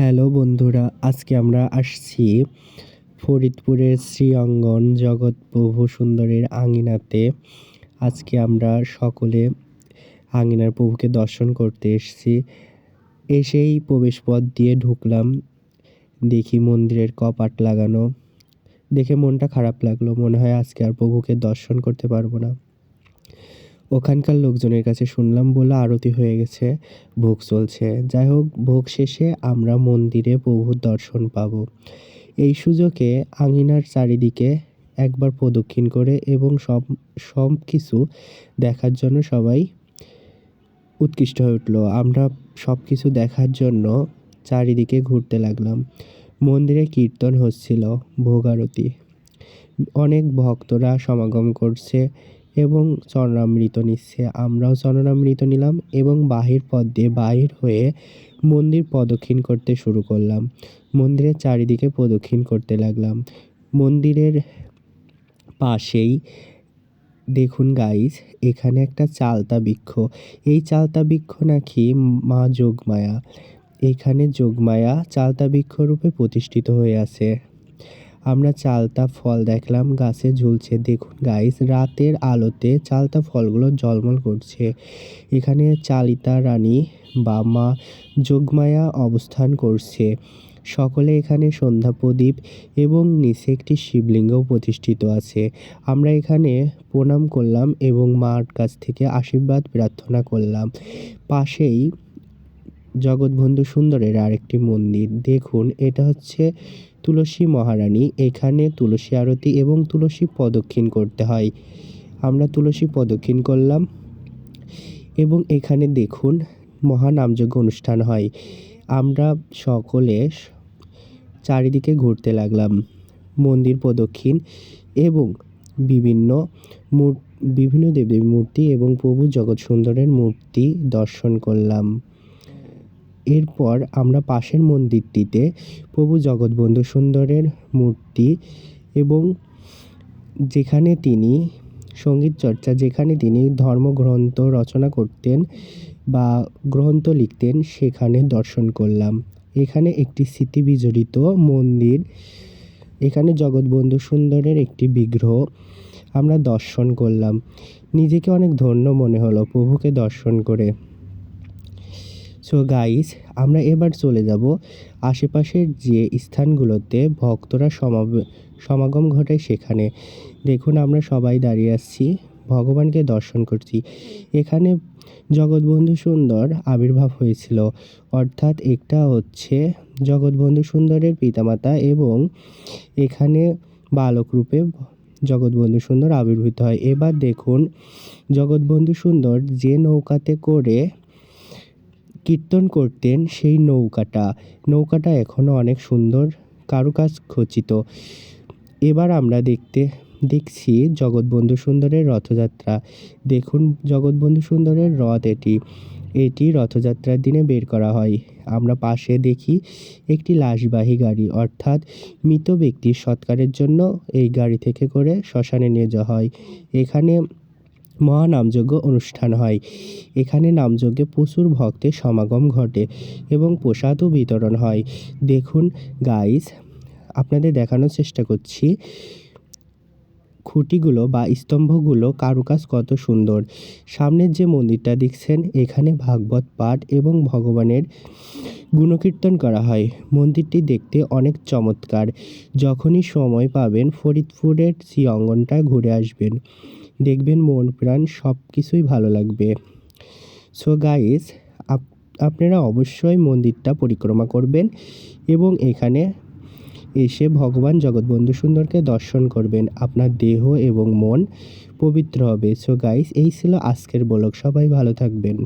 Hello বন্ধুরা, আজকে আমরা আসছি ফরিদপুরের শ্রী অঙ্গন জগৎ প্রভু সুন্দরের আঙিনাতে। আজকে আমরা সকলে আঙিনার প্রভুকে দর্শন করতে এসেছি। এসেই প্রবেশ পথ দিয়ে ঢুকলাম, দেখি মন্দিরের কপাট লাগানো। দেখে মনটা খারাপ লাগল, মনে হয় আজকে আর প্রভুকে দর্শন করতে পারব না। ওখানকার লোকজনের কাছে শুনলাম বলে আরতি হয়ে গেছে, ভোগ চলছে। যাই হোক, ভোগ শেষে আমরা মন্দিরে প্রভুর দর্শন পাব। এই সুযোগে আঙিনার চারিদিকে একবার প্রদক্ষিণ করে এবং সব সব কিছু দেখার জন্য সবাই উৎকৃষ্ট হয়ে উঠল। আমরা সব কিছু দেখার জন্য চারিদিকে ঘুরতে লাগলাম। মন্দিরে কীর্তন হচ্ছিল, ভোগ আরতি। অনেক ভক্তরা সমাগম করছে। এবং চরণামৃত নিচ্ছে। আমরাও চরণামৃত নিলাম এবং বাহির পথ দিয়ে বাহির হয়ে মন্দির প্রদক্ষিণ করতে শুরু করলাম। মন্দিরের চারিদিকে প্রদক্ষিণ করতে লাগলাম। মন্দিরের পাশেই, দেখুন গাইজ এখানে একটা চালতা বৃক্ষ। এই চালতা বৃক্ষ নাকি মা যোগমায়া। এখানে যোগমায়া চালতা বৃক্ষ রূপে প্রতিষ্ঠিত হয়ে আছে। আমরা চালতা ফল দেখলাম, গাছে ঝুলছে। দেখুন গাইস রাতের আলোতে চালতা ফলগুলো ঝলমল করছে। এখানে চালিতা রানী বা মা যোগমায়া অবস্থান করছে। সকলে এখানে সন্ধ্যা প্রদীপ এবং নিচে একটি শিবলিঙ্গ প্রতিষ্ঠিত আছে। আমরা এখানে প্রণাম করলাম এবং মার কাছ থেকে আশীর্বাদ প্রার্থনা করলাম। পাশেই জগৎবন্ধু সুন্দরের আরেকটি মন্দির। দেখুন, এটা হচ্ছে তুলসী মহারানী। এখানে তুলসী আরতি এবং তুলসী প্রদক্ষিণ করতে হয়। আমরা তুলসী প্রদক্ষিণ করলাম এবং এখানে দেখুন মহানামযজ্ঞ অনুষ্ঠান হয়। আমরা সকলে চারিদিকে ঘুরতে লাগলাম। মন্দির প্রদক্ষিণ এবং বিভিন্ন বিভিন্ন দেবদেবীর মূর্তি এবং প্রভু জগৎ সুন্দরের মূর্তি দর্শন করলাম। এরপর আমরা পাশের মন্দিরটিতে প্রভু জগৎবন্ধু সুন্দরের মূর্তি এবং যেখানে তিনি সংগীত চর্চা, যেখানে তিনি ধর্মগ্রন্থ রচনা করতেন বা গ্রন্থ লিখতেন, সেখানে দর্শন করলাম। এখানে একটি স্মৃতি বিজড়িত মন্দির, এখানে জগৎবন্ধু সুন্দরের একটি বিগ্রহ আমরা দর্শন করলাম। নিজেকে অনেক ধন্য মনে হলো প্রভুকে দর্শন করে। সো গাইস আমরা এবার চলে যাব আশেপাশের যে স্থানগুলোতে ভক্তরা সমাগম ঘটায় সেখানে। দেখুন, আমরা সবাই দাঁড়িয়ে আসছি ভগবানকে দর্শন করছি। এখানে জগৎবন্ধু সুন্দর আবির্ভাব হয়েছিল। অর্থাৎ একটা হচ্ছে জগৎবন্ধু সুন্দরের পিতামাতা এবং এখানে বালক রূপে জগৎবন্ধু সুন্দর আবির্ভূত হয়। এবার দেখুন, জগৎবন্ধু সুন্দর যে নৌকাতে করে কীর্তন করতেন সেই নৌকাটা। নৌকাটা এখনও অনেক সুন্দর কারুকাজ খচিত। এবার আমরা দেখতে, দেখছি জগৎবন্ধু সুন্দরের রথযাত্রা। দেখুন জগৎবন্ধু সুন্দরের রথ এটি। এটি রথযাত্রার দিনে বের করা হয়। আমরা পাশে দেখি একটি লাশবাহী গাড়ি। অর্থাৎ মৃত ব্যক্তির সৎকারের জন্য এই গাড়ি থেকে করে শ্মশানে নিয়ে যাওয়া হয়। এখানে মহানামযজ্ঞ অনুষ্ঠান হয়। এখানে নামযজ্ঞে প্রচুর ভক্তের সমাগম ঘটে এবং প্রসাদও বিতরণ হয়। দেখুন গাইস আপনাদের দেখানোর চেষ্টা করছি। খুঁটিগুলো বা স্তম্ভগুলো কারুকাজ কত সুন্দর। সামনের যে মন্দিরটা দেখছেন, এখানে ভাগবত পাঠ এবং ভগবানের গুণকীর্তন করা হয়। মন্দিরটি দেখতে অনেক চমৎকার। যখনই সময় পাবেন, ফরিদপুরের শ্রী অঙ্গনটায় ঘুরে আসবেন। দেখবেন মন, প্রাণ সব কিছুই ভালো লাগবে। সো গাইস আপনারা অবশ্যই মন্দিরটা পরিক্রমা করবেন এবং এখানে এসে ভগবান জগৎবন্ধু সুন্দরকে দর্শন করবেন। আপনার দেহ এবং মন পবিত্র হবে। সো গাইস এই ছিল আজকের বলক সবাই ভালো থাকবেন।